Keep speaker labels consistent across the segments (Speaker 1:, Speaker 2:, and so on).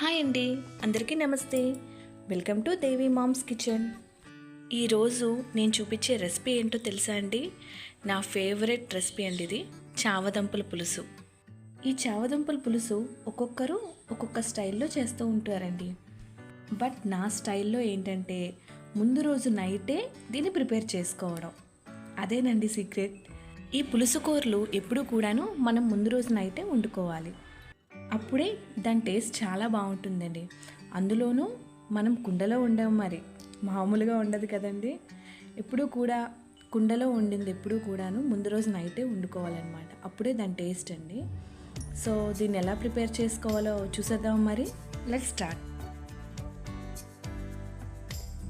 Speaker 1: Hi అండి అందరికీ నమస్తే. Welcome to Devi moms kitchen. ఈరోజు నేను చూపించే రెసిపీ ఏంటో తెలుసా అండి? నా ఫేవరెట్ రెసిపీ అండి ఇది చావదంపుల పులుసు. ఈ చావదంపుల పులుసు ఒక్కొక్కరు ఒక్కొక్క స్టైల్లో చేస్తూ ఉంటారండి. బట్ నా స్టైల్లో ఏంటంటే ముందు రోజు నైటే దీన్ని ప్రిపేర్ చేసుకోవడం. అదేనండి సీక్రెట్. ఈ పులుసు కూరలు ఎప్పుడూ కూడాను మనం ముందు రోజు నైటే వండుకోవాలి. అప్పుడే దాని టేస్ట్ చాలా బాగుంటుందండి. అందులోనూ మనం కుండలో వండాం మరి. మామూలుగా ఉండదు కదండి. ఎప్పుడూ కూడా కుండలో వండింది ఎప్పుడూ కూడాను ముందు రోజు నైటే వండుకోవాలన్నమాట. అప్పుడే దాని టేస్ట్ అండి. సో దీన్ని ఎలా ప్రిపేర్ చేసుకోవాలో చూసేద్దాం మరి. Let start.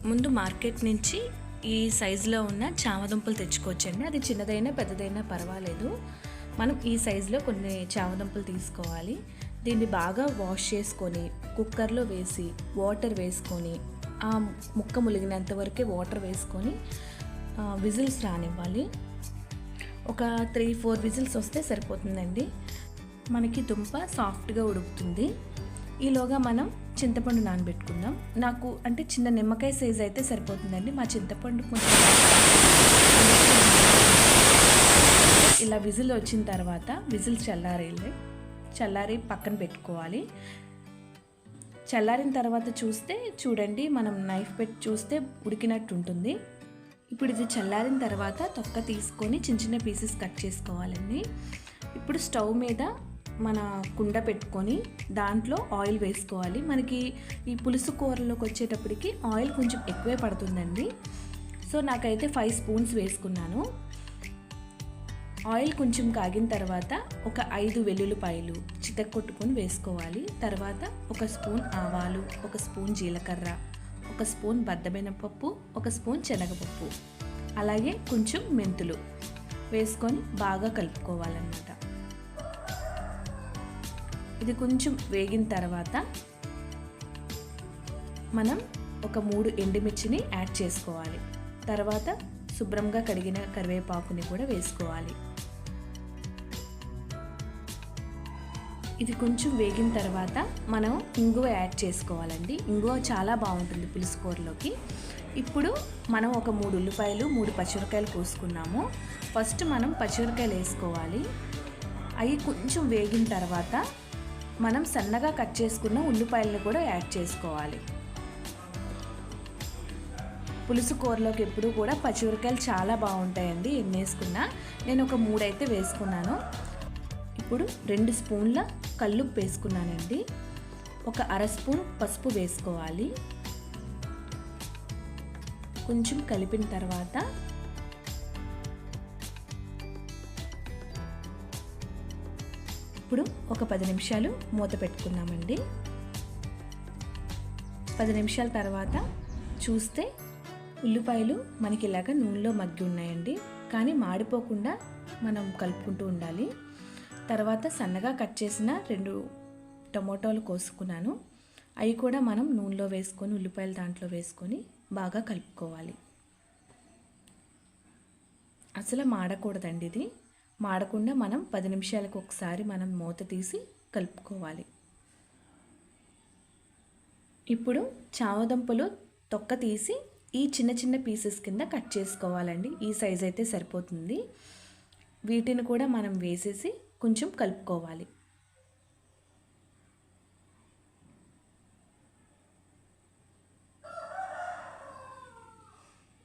Speaker 1: ముందు మార్కెట్ నుంచి ఈ సైజులో ఉన్న చామదుంపలు తెచ్చుకోవచ్చండి. అది చిన్నదైనా పెద్దదైనా పర్వాలేదు. మనం ఈ సైజులో కొన్ని చామదుంపలు తీసుకోవాలి. దీన్ని బాగా వాష్ చేసుకొని కుక్కర్లో వేసి వాటర్ వేసుకొని ఆ ముక్క ములిగినంత వరకే వాటర్ వేసుకొని విజిల్స్ రానివ్వాలి. ఒక త్రీ ఫోర్ విజిల్స్ వస్తే సరిపోతుందండి. మనకి దుంప సాఫ్ట్గా ఉడుకుతుంది. ఈలోగా మనం చింతపండు నానబెట్టుకుందాం. నాకు అంటే చిన్న నిమ్మకాయ సైజ్ అయితే సరిపోతుందండి. మా చింతపండు కొంచెం ఇలా విజిల్ వచ్చిన తర్వాత విజిల్ చల్లారేళ్ళే చల్లారి పక్కన పెట్టుకోవాలి. చల్లారిన తర్వాత చూస్తే చూడండి మనం నైఫ్ పెట్టి చూస్తే ఉడికినట్టు ఉంటుంది. ఇప్పుడు ఇది చల్లారిన తర్వాత తొక్క తీసుకొని చిన్న చిన్న పీసెస్ కట్ చేసుకోవాలండి. ఇప్పుడు స్టవ్ మీద మన కుండ పెట్టుకొని దాంట్లో ఆయిల్ వేసుకోవాలి. మనకి ఈ పులుసు కూరలోకి వచ్చేటప్పటికి ఆయిల్ కొంచెం ఎక్కువే పడుతుందండి. సో నాకైతే ఫైవ్ స్పూన్స్ వేసుకున్నాను. ఆయిల్ కొంచెం కాగిన తర్వాత ఒక ఐదు వెల్లుల్లిపాయలు చితక్కొట్టుకొని వేసుకోవాలి. తర్వాత ఒక స్పూన్ ఆవాలు ఒక స్పూన్ జీలకర్ర ఒక స్పూన్ బద్దబెనపప్పు ఒక స్పూన్ శనగపప్పు అలాగే కొంచెం మెంతులు వేసుకొని బాగా కలుపుకోవాలన్నమాట. ఇది కొంచెం వేగిన తర్వాత మనం ఒక మూడు ఎండుమిర్చిని యాడ్ చేసుకోవాలి. తర్వాత శుభ్రంగా కడిగిన కరివేపాకుని కూడా వేసుకోవాలి. ఇది కొంచెం వేగిన తర్వాత మనం ఇంగువ యాడ్ చేసుకోవాలండి. ఇంగువ చాలా బాగుంటుంది పులుసు కూరలోకి. ఇప్పుడు మనం ఒక మూడు ఉల్లిపాయలు మూడు పచ్చిమిరకాయలు కోసుకున్నాము. ఫస్ట్ మనం పచ్చిమిరకాయలు వేసుకోవాలి. అవి కొంచెం వేగిన తర్వాత మనం సన్నగా కట్ చేసుకున్న ఉల్లిపాయలను కూడా యాడ్ చేసుకోవాలి. పులుసు కూరలోకి ఎప్పుడు కూడా పచ్చిమిరకాయలు చాలా బాగుంటాయండి ఎన్ని వేసుకున్నా. నేను ఒక మూడైతే వేసుకున్నాను. ఇప్పుడు రెండు స్పూన్ల కల్లుప్పు వేసుకున్నానండి. ఒక అర స్పూన్ పసుపు వేసుకోవాలి. కొంచెం కలిపిన తర్వాత ఇప్పుడు ఒక పది నిమిషాలు మూత పెట్టుకున్నామండి పది నిమిషాల తర్వాత చూస్తే ఉల్లిపాయలు మనకి ఇలాగ నూనెలో మగ్గి ఉన్నాయండి. కానీ మాడిపోకుండా మనం కలుపుకుంటూ ఉండాలి. తర్వాత సన్నగా కట్ చేసిన రెండు టమోటాలు కోసుకున్నాను. అవి కూడా మనం నూనెలో వేసుకొని ఉల్లిపాయలు దాంట్లో వేసుకొని బాగా కలుపుకోవాలి. అసలు మాడకూడదండి ఇది. మాడకుండా మనం పది నిమిషాలకు ఒకసారి మనం మూత తీసి కలుపుకోవాలి. ఇప్పుడు చావదంపులు తొక్క తీసి ఈ చిన్న చిన్న పీసెస్ కింద కట్ చేసుకోవాలండి. ఈ సైజ్ అయితే సరిపోతుంది. వీటిని కూడా మనం వేసేసి కొంచెం కలుపుకోవాలి.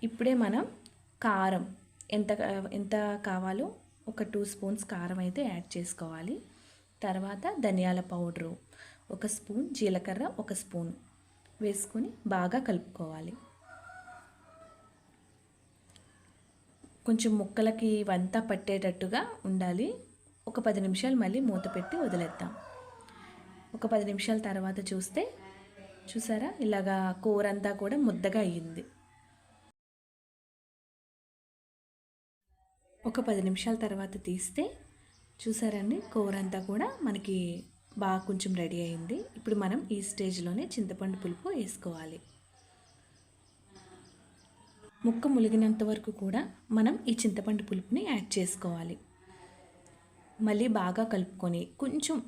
Speaker 1: ఇప్పుడే మనం కారం ఎంత ఎంత కావాలో ఒక టూ స్పూన్స్ కారం అయితే యాడ్ చేసుకోవాలి. తర్వాత ధనియాల పౌడరు ఒక స్పూన్ జీలకర్ర ఒక స్పూన్ వేసుకొని బాగా కలుపుకోవాలి. కొంచెం ముక్కలకి ఇవంతా పట్టేటట్టుగా ఉండాలి. ఒక పది నిమిషాలు మళ్ళీ మూత పెట్టి వదిలేద్దాం. ఒక పది నిమిషాల తర్వాత చూస్తే చూసారా? ఇలాగా కూర అంతా కూడా ముద్దగా అయ్యింది. ఒక పది నిమిషాల తర్వాత తీస్తే చూసారండి? కూర అంతా కూడా మనకి బాగా కొంచెం రెడీ అయింది. ఇప్పుడు మనం ఈ స్టేజ్లోనే చింతపండు పులుపు వేసుకోవాలి. ముక్క ములిగినంత వరకు కూడా మనం ఈ చింతపండు పులుపుని యాడ్ చేసుకోవాలి. మళ్ళీ బాగా కలుపుకొని కొంచెం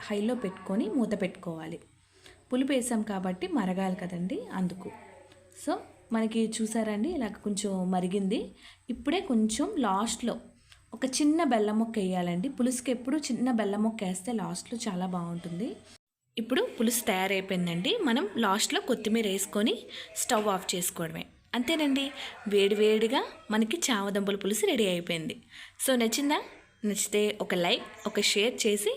Speaker 1: హైలో పెట్టుకొని మూత పెట్టుకోవాలి. పులుపు వేసాం కాబట్టి మరగాలి కదండి అందుకు. సో మనకి చూసారండి ఇలా కొంచెం మరిగింది. ఇప్పుడే కొంచెం లాస్ట్లో ఒక చిన్న బెల్లం ముక్క వేయాలండి. పులుసుకి ఎప్పుడు చిన్న బెల్లం ముక్క వేస్తే లాస్ట్లో చాలా బాగుంటుంది. ఇప్పుడు పులుసు తయారైపోయిందండి. మనం లాస్ట్లో కొత్తిమీర వేసుకొని స్టవ్ ఆఫ్ చేసుకోవడమే. అంతేనండి. వేడివేడిగా మనకి చామదంపుల పులుసు రెడీ అయిపోయింది. సో నచ్చిందా? నచ్చితే ఒక లైక్ ఒక షేర్ చేసి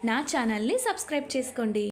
Speaker 1: నా ఛానల్ని సబ్స్క్రైబ్ చేసుకోండి.